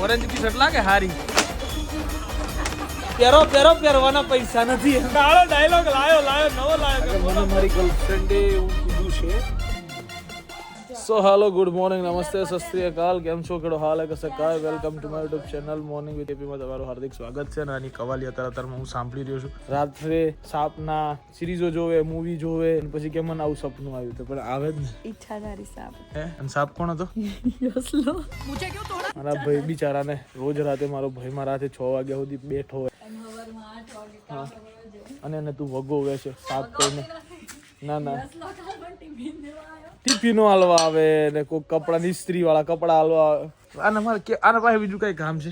Orange T shirt લાગે? હારી. પહેરો પહેરો પહેરવાના પૈસા નથી. ડાયલોગ લાયો લાયો નવો લાયો. મને મારી ગર્લફ્રેન્ડે એવું કીધું છે સો હાલો ગુડ મોર્નિંગ નમસ્તે સત કાલ કેમ છો કેડો હાલ એક કસે કાય welcome to my YouTube channel morning with એપીમાં તમારું હાર્દિક સ્વાગત છે અને આની કવાલી અત્યારે અત્યારમાં હું સાંભળી રહ્યો છું રાત્રે સાપના સિરીઝો જોવે મૂવી જોવે અને પછી કેમ મને આવું સપનું આવ્યું તો પણ આવે જ ને ઈચ્છાધારી સાપ. હે? અને સાપ કોણ હતો? યોસલો મારા ભાઈ બિચારાને રોજ રાતે મારો ભાઈ મારા હાથે છ વાગ્યા સુધી બેઠો હોય. અને એને તું વગો છે સાપ કોઈને. ના ના. ટિફિનો હાલવા આવે ને કોઈ કપડાં ઇસ્ત્રી વાળા કપડા હાલવા આવે. આના મારે કે આના પાસે બીજું કઈ કામ છે?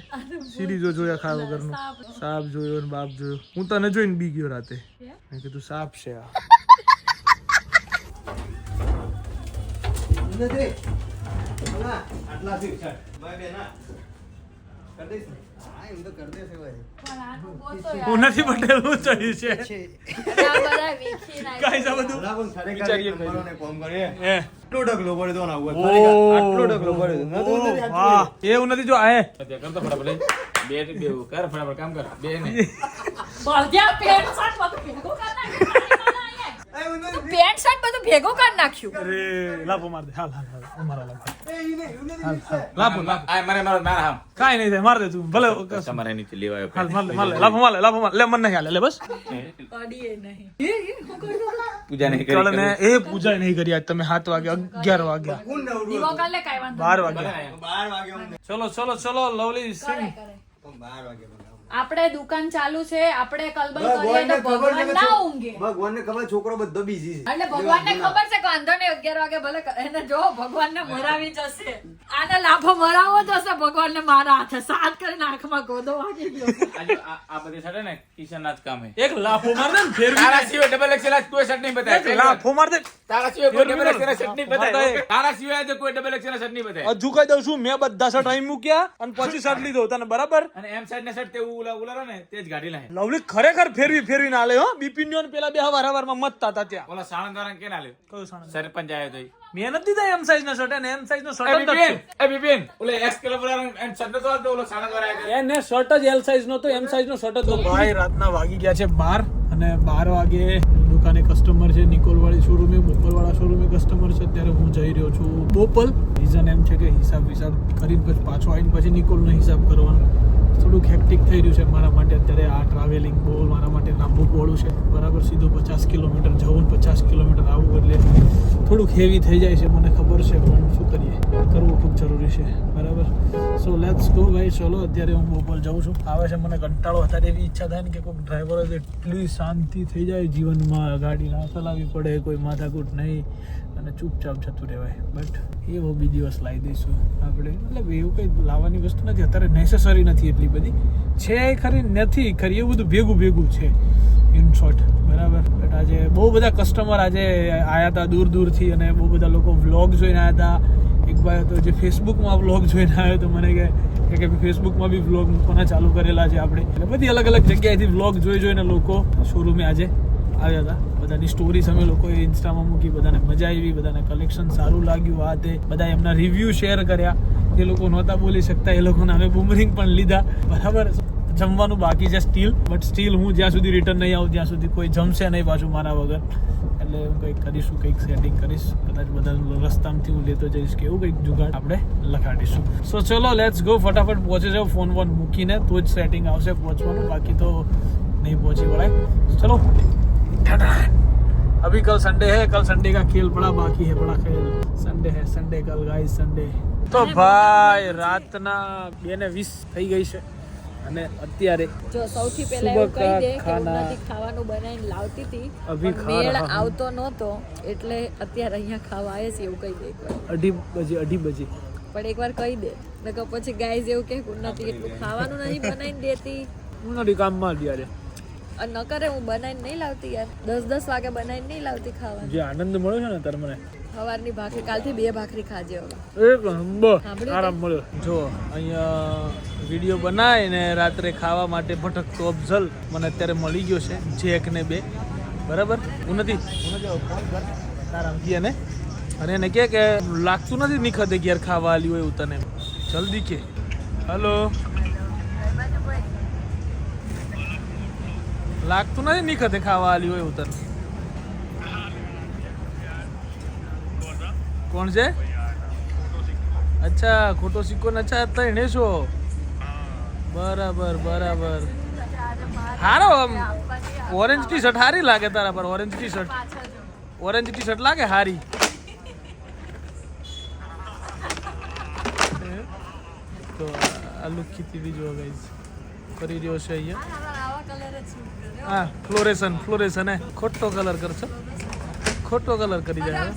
સિરીઝો જોયા ખા વગરનું. સાપ જોયો ને બાપ જોયો. હું તને જોઈને બી ગયો રાતે. મેં કીધું સાપ છે આ. હું નથી પટેલ હું ચડી છે? બધા. એવું નથી જો આ ફટાફટ બે બે કર ફટાફટ કામ કર. બે ને. શર્ટ બધું ભેગું કરી નાખ્યું. પેન્ટ શર્ટ બધું ભેગું કરી નાખ્યું. અરે લાફો માર દે. હાલ હાલ હાલ. અમારા લાફો. લાફો લાફો આ મારે મારો ના હામ. કાઈ નહીં માર દે તું. ભલે તમારે નીચે લેવાયો હાલ માર લે માર લે લાફો માર લે લાફો માર લે મને નહીં હાલે લે બસ. નહીં. પૂજા નહીં ચાલો કરી. એ પૂજા નહીં કરી. આજ તમે સાત વાગે અગિયાર વાગ્યા દીવો કરી લે કાંઈ વાંધો બાર વાગ્યા ચલો ચલો ચલો લવલી સિંગ આપણે દુકાન ચાલુ છે આપણે કલબલ કરીએ તો ભગવાન ના ઊંઘે. ભગવાનને ખબર છોકરો બધો બીજી છે. એટલે ભગવાનને ખબર છે કે વાંધો નહીં અગિયાર વાગે ભલે એને જો ભગવાનને મરાવી જશે. આને લાફો મરાવો જશે ભગવાનને મારા હાથે સાત કરીને આંખમાં ગોદો વાગી ગયો. આ બધી સાથે ને કિશન જ કામ હે એક લાફો માર દે ને ફેર તારા સિવાય ડબલ એક્સેલ આજ કોઈ શર્ટ નહીં બતાય એક લાફો માર દે. તારા સિવાય કોઈ ડબલ એક્સેલ શર્ટ નહીં બતાય તારા સિવાય આજે કોઈ ડબલ એક્સેલ શર્ટ નહીં બતાય હજુ કહી દઉં છું મેં બધા શર્ટ અહીં મૂક્યા અને પછી શર્ટ લીધો તને બરાબર? અને એમ સાઈડ ને શર્ટ તે ઉલા ઉલારો ને તે જ ગાડી લાય. લવલી ખરેખર ફેરવી ફેરવી ના લે હો. બિપિન ને પેલા બે હવારમાં મતતા હતા ત્યાં. ઓલા સાણંદ વાળા કે ના લ્યો કયું સાણંદ? સરપંચ આવ્યો તો. મેં નથી દીધા એમ સાઈઝ ના શર્ટ અને એમ સાઈઝ નો શર્ટ બિપિન એ બિપિન. ઓલે એક્સ ક્લબ વાળા એમ શર્ટ તો આપજો, ઓલો સાણંદ વાળા એને શર્ટ જ એલ સાઈઝ નો તો એમ સાઈઝ નો શર્ટ જ તો ભાઈ રાતના વાગી ગયા છે બાર અને બાર વાગે દુકાને કસ્ટમર છે, નિકોલવાળી શોરૂમે બોપલવાળા શોરૂમે કસ્ટમર છે, અત્યારે હું જઈ રહ્યો છું બોપલ. રીઝન એમ છે કે હિસાબ વિસાબ કરીને પછી પાછો આવીને પછી નિકોલનો હિસાબ કરવાનો. થોડુંક હેક્ટિક થઈ રહ્યું છે મારા માટે. અત્યારે આ ટ્રાવેલિંગ બહુ મારા માટે લાંબુ પહોળું છે. બરાબર સીધું પચાસ કિલોમીટર જવું પચાસ કિલોમીટર આવવું એટલે થોડુંક હેવી થઈ જાય છે, મને ખબર છે, પણ શું કરીએ? કરવું ખૂબ જરૂરી છે. બરાબર? સો લેટ્સ ગો ભાઈ. ચલો, અત્યારે હું બોપલ જાઉં છું. આવે છે મને કંટાળો. અત્યારે એવી ઈચ્છા થાય ને કે કોઈક ડ્રાઈવર એટલી શાંતિ થઈ જાય જીવનમાં. ગાડી ના ચલાવવી પડે, કોઈ માથાકૂટ નહીં અને ચૂપચાપ જતું રહેવાય. બટ એવો બી દિવસ લાવી દઈશું આપણે. મતલબ એવું કંઈ લાવવાની વસ્તુ નથી. અત્યારે નેસેસરી નથી એટલી બધી. છે ખરી, નથી ખરી, એવું બધું ભેગું ભેગું છે. ઇન શોર્ટ બરાબર? બટ આજે બહુ બધા કસ્ટમર આજે આવ્યા હતા દૂર દૂરથી અને બહુ બધા લોકો વ્લોગ જોઈને આવ્યા હતા એક ભાઈ હતો જે ફેસબુકમાં વ્લોગ જોઈને આવ્યો તો મને કે કે ફેસબુકમાં બી વ્લોગ મૂકવાના ચાલુ કરેલા છે આપણે. એટલે બધી અલગ અલગ જગ્યાએથી વ્લોગ જોઈ જોઈને લોકો શોરૂમે આજે આવ્યા હતા. બધાની સ્ટોરીઝ અમે લોકોએ ઇન્સ્ટામાં મૂકી, બધાને મજા આવી, બધાને કલેક્શન સારું લાગ્યું. આ તે બધા એમના રિવ્યૂ શેર કર્યા. એ લોકો નહોતા બોલી શકતા, એ લોકોને અમે બુમરિંગ પણ લીધા. બરાબર? જમવાનું બાકી છે સ્ટીલ બટ સ્ટીલ હું જ્યાં સુધી રિટર્ન નહીં આવું, ત્યાં સુધી કોઈ જમશે નહીં પાછું મારા વગર. એટલે હું કંઈક કરીશું કંઈક સેટિંગ કરીશ. કદાચ બધા રસ્તામાંથી હું લેતો જઈશ કે એવું કંઈક જુગાડ આપણે લખાડીશું. સો ચલો લેટ્સ ગો ફટાફટ પહોંચી જાઓ ફોન વોન મૂકીને તો જ સેટિંગ આવશે પહોંચવાનું. બાકી તો નહીં પહોંચી વળાય. ચલો. अभी कल संडे है कल संडे का खेल बड़ा बाकी है बड़ा खेल संडे है संडे कल गाइस संडे તો ભાઈ રાતના બે ને વીસ થઈ ગઈ છે અને અત્યારે જો સૌથી પહેલા સુબહ એવું કહી દે કા કે ખાના. ઉન્નતિ ખાવાનું બનાવીને લાવતી હતી અભી પણ ખા મેળ રહા હું. આવતો નહોતો એટલે અત્યારે અહીંયા ખાવા આવે છે એવું કહી દે એકવાર અઢી બજે અઢી બજે પણ એકવાર કહી દે નકર પછી ગાઈઝ એવું કે ઉન્નતિ એટલું ખાવાનું નહીં બનાવીને દેતી હું નથી કામમાં અત્યારે અને નકરે હું બનાવીને નહીં લાવતી યાર. દસ દસ વાગે બનાવીને નહીં લાવતી ખાવાનું. જે આનંદ મળ્યો છે ને તાર મને. સવારની ભાખરી કાલથી બે ભાખરી ખાજે હવે. એક નંબર. આરામ મળ્યો. જો અહીંયા વીડિયો બનાવીને રાત્રે ખાવા માટે ભટકતો અફઝલ મને અત્યારે મળી ગયો છે જે એક ને બે. બરાબર? હું નથી. હું નથી તારા ને અને એને કે કે લાગતું નથી નિખતે ઘેર ખાવા આલી હોય એવું તને જલ્દી કે. હલો લાગતું નથી નીકળે ખાવા આલી હોય ઉતર. કોણ છે? અચ્છા, ખોટો સિક્કો ને અચ્છા ને છો. બરાબર બરાબર. હારો, આમ, ઓરેન્જ ટી શર્ટ હારી લાગે તારા પર, orange T shirt orange T shirt લાગે હારી? તો આ લુક ખીચડી બીજો ગઈ કરી રહ્યો છે અહીંયા. હા ફ્લોરેશન ફ્લોરેશન હે. ખોટો કલર કરશો. ખોટો કલર કરી જાય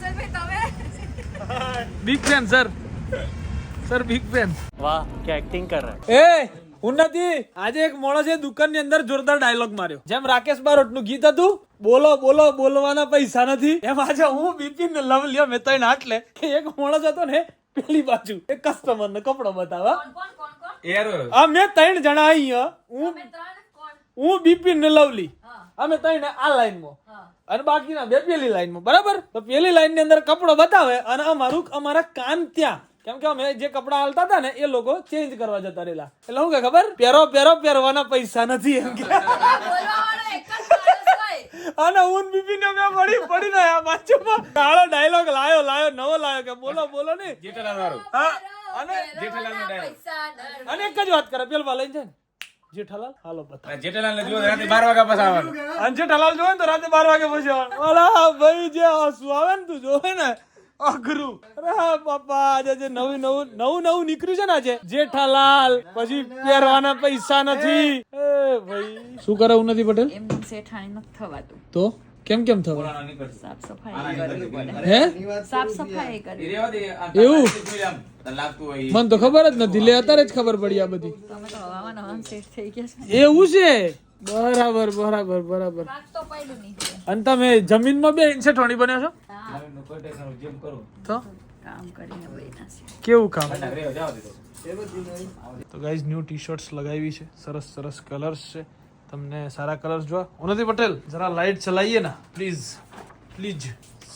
big fan sir sir big fan વાહ કે એક્ટિંગ કર રહા? એ ઉન્નતિ આજે એક માણસે દુકાનની અંદર જોરદાર ડાયલોગ માર્યો. જેમ રાકેશ બારોટનું ગીત હતું બોલો બોલો બોલવાના પૈસા નથી. એમ આજે હું બિપિન ને લવ લ્યો મેં તઈને આટલે. એક માણસ હતો ને પેલી બાજુ. એક કસ્ટમર ને કપડો બતાવવા આ મેં ત્રણ જણા અહીંયા હું હું બિપિન ને લવલી. અમે ત્રણ આ લાઈનમાં. અને બાકીના બે પેલી લાઈનમાં. બરાબર? તો પેલી લાઈનની અંદર કપડો બતાવે અને અમારું અમારા કાન ત્યાં. કેમ કે અમે જે કપડા હાલતા હતા ને એ લોકો ચેન્જ કરવા જતા રહેલા. એટલે શું કે ખબર? પહેરો પહેરો પહેરવાના પૈસા નથી એમ કે. અને હું બિપિન ને મેં પડી પડી ને આ બાજુમાં. કાળો ડાયલોગ લાયો લાયો નવો લાયો કે બોલો બોલો ને જેઠાલાલ વાળું હા અને જેઠાલાલ નો ડાયલોગ અને એક જ વાત કરે પેલવા લઈને જાય ને. જેઠાલાલ હાલો બતા રાતે વાગ્યા પછી આવવાનું. અને જેઠાલાલ જોવે ને તો રાતે બાર વાગે પછી આવવાનું. અલા ભાઈ જે હસવું આવે ને તું જોવે ને અઘરું. અરે બાપા આજે જે નવું નવું નવું નવું નીકળ્યું છે ને આજે. જેઠાલાલ પછી પહેરવાના પૈસા નથી. એ ભાઈ. શું કરે ઉન્નતિ પટેલ? એમ શેઠાણી નથી થવાતું. તો? કેમ કેમ થવા? સાફ સફાઈ હે? સાફ સફાઈ કરવી એ રહેવા દે, આ એવું? જોઈ આમ, તને લાગતું હોય ઈ. મને તો ખબર જ નથી. લે અત્યારે જ ખબર પડી આ બધી. એવું છે? બરાબર બરાબર બરાબર. અને તમે જમીનમાં બે ઇન્સેટ હોણી બન્યા છો? તો? કેવું કામ? તો ગાઈઝ ન્યુ ટી શર્ટ્સ લગાવી છે. સરસ સરસ કલર્સ છે. તમને સારા કલર્સ જોવા. ઉન્નતિ પટેલ જરા લાઇટ ચલાવીએ ને. પ્લીઝ પ્લીઝ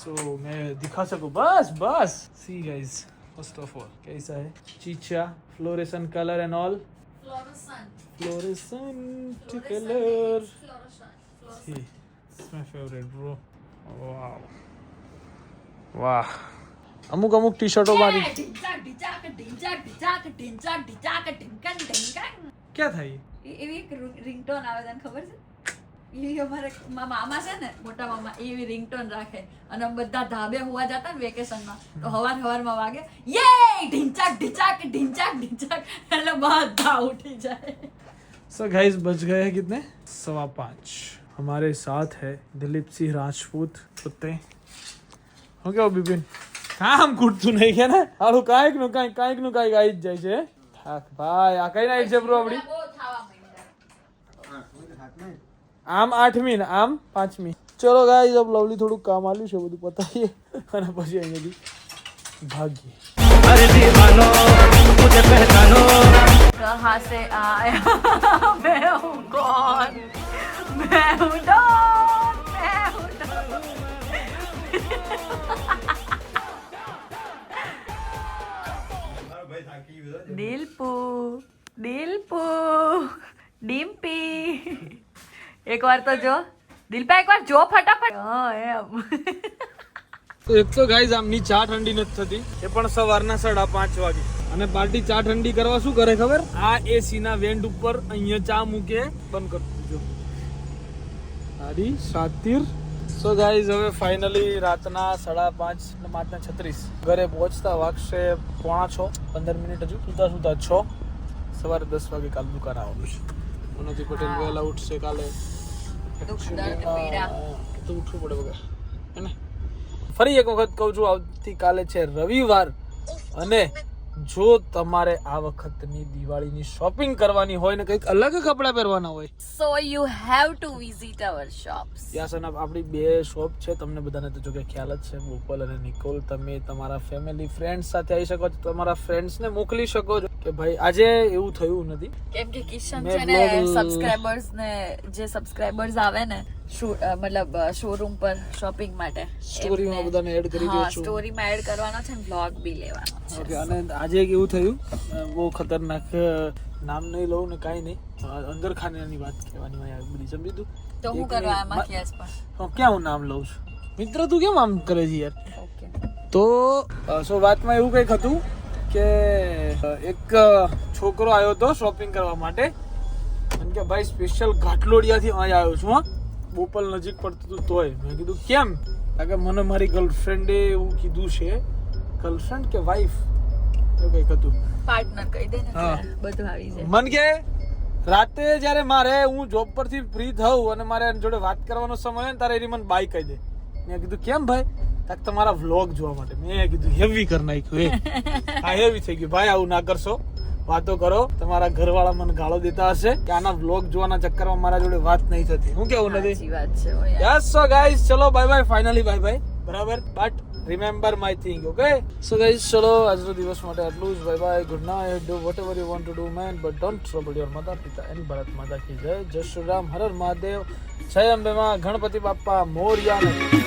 સો મેં દેખા શકું બસ બસ. See guys first of all કેસા હે? ચીચા fluorescent colour and all Florescent. Fluorescent color. Fluorescent. See, it's my favorite, bro. Wow. વાહ અમુક અમુક ટી શર્ટો મારી ક્યાં થાય એવી એક રિંગટોન આવે તને ખબર છે એ અમારે મારા મામા છે ને મોટા મામા એ એવી રિંગટોન રાખે અને અમે બધા ધાબે હોવા જતા ને વેકેશનમાં તો હવાર હવારમાં વાગે યે ઢીંચાક ઢીંચાક ઢીંચાક ઢીંચાક એટલે બધા ઉઠી જાય सो गाइस बज गए हैं कितने सवा पाँच हमारे साथ है दिलीप सिंह राजपूत कुत्ते हो गया बिपिन કામ ખૂટતું નહીં કે ને હારું કાંઈક નું કાંઈક કાંઈક નું કાંઈક આવી જ જાય છે થાક ભાઈ આ કઈ નાઈટ છે બ્રો આપડી આમ આઠમી ને આમ પાંચમી ચલો ગાઈઝ અબ લવલી થોડું કામ આવ્યું છે બધું પતાવીએ અને પછી અહીંયાથી ભાગીએ દિલપુ દિલપુ ડિમ્પી એકવાર તો જો. દિલપા એકવાર જો ફટાફટ. હા એમ. તો એક તો ગાઈઝ આમની ચા ઠંડી નથી થતી. એ પણ સવારના સાડા પાંચ વાગે. અને પાર્ટી ચા ઠંડી કરવા શું કરે ખબર? આ એસી ના વેન્ટ ઉપર અહીંયા ચા મૂકે. બંધ કરી. દીધો સારી સાતીર. સો ગાઈઝ હવે ફાઇનલી રાતના સાડા પાંચ ને પાંચના છત્રીસ. ઘરે પહોંચતા વાગશે પોણા છ. પંદર મિનિટ હજુ. સુતા સુતા છ. સવારે દસ વાગે કાલ દુકાન આવવાનું છે. મનોજી પટેલ વહેલા ઉઠશે કાલે. ફરી એક વખત કહું છું આવતીકાલે છે રવિવાર. અને જો તમારે આ વખતની દિવાળીની શોપિંગ કરવાની હોય ને કંઈક અલગ કપડાં પહેરવાના હોય so you have to visit our shops ત્યાં સર આપણી બે શોપ છે તમને બધાને તો જો કે ખ્યાલ જ છે ગોપાલ અને નિકોલ તમે તમારા ફેમિલી ફ્રેન્ડ્સ સાથે આવી શકો છો તમારા ફ્રેન્ડ્સને મોકલી શકો છો. કે ભાઈ આજે એવું થયું નથી. કેમ કે કિશન છે ને સબસ્ક્રાઇબર્સ ને જે સબસ્ક્રાઇબર્સ આવે ને મતલબ શોરૂમ પર શોપિંગ માટે. સ્ટોરીમાં બધાને એડ કરી હા દો સ્ટોરીમાં એડ કરવાનો છે ને બ્લોગ બી લેવાનો છે. ઓકે અને આજે કેવું એવું થયું બહુ ખતરનાક નામ નહીં લઉં ને કાંઈ નહીં અંદર ખાનાની વાત કહેવાની હોય બધી સમજી તું? તો હું કરવા. આમાં કેસ પણ હા, ક્યાં હું નામ લઉં છું? મિત્ર તું કેમ આમ કરે છે યાર? ઓકે તો સો વાતમાં એવું કંઈક હતું કે એક છોકરો આવ્યો હતો શોપિંગ કરવા માટે. અને કે ભાઈ સ્પેશિયલ ઘાટલોડિયાથી અહીં આવ્યો છું હા. બોપલ નજીક પડતું હતું તોય. મેં કીધું કેમ? કારણ કે મને મારી ગર્લફ્રેન્ડે એવું કીધું છે. ગર્લફ્રેન્ડ કે વાઈફ એવું કંઈક હતું. પાર્ટનર કહી દે ને બધું આવી જાય. મન કે રાતે જ્યારે મારે હું જોબ પરથી ફ્રી થઉં અને મારે એની જોડે વાત કરવાનો સમય હોય ને ત્યારે એની મને બાય કહી દે. મેં કીધું કેમ ભાઈ? તાક તમારા વ્લોગ જોવા માટે. મેં કીધું હેવી કરી નાખ્યું એ. હા હેવી થઈ ગયું. ભાઈ આવું ના કરશો. વાતો કરો. તમારા ઘરવાળા મને ગાળો દેતા હશે કે આના વ્લોગ જોવાના ચક્કરમાં મારા જોડે વાત નહીં થતી. હું કેવું નથી? યસ સો ગાઈઝ ચલો bye bye finally bye bye બરાબર? But remember my thing okay so guys ચલો આજનો દિવસ માટે આટલું જ. Bye bye good night do whatever you want to do man but don't trouble your માતા પિતા એન્ડ ભારત માતા કી જય. જય શ્રી રામ હર હર મહાદેવ. જય અંબે માં ગણપતિ બાપ્પા મોરિયા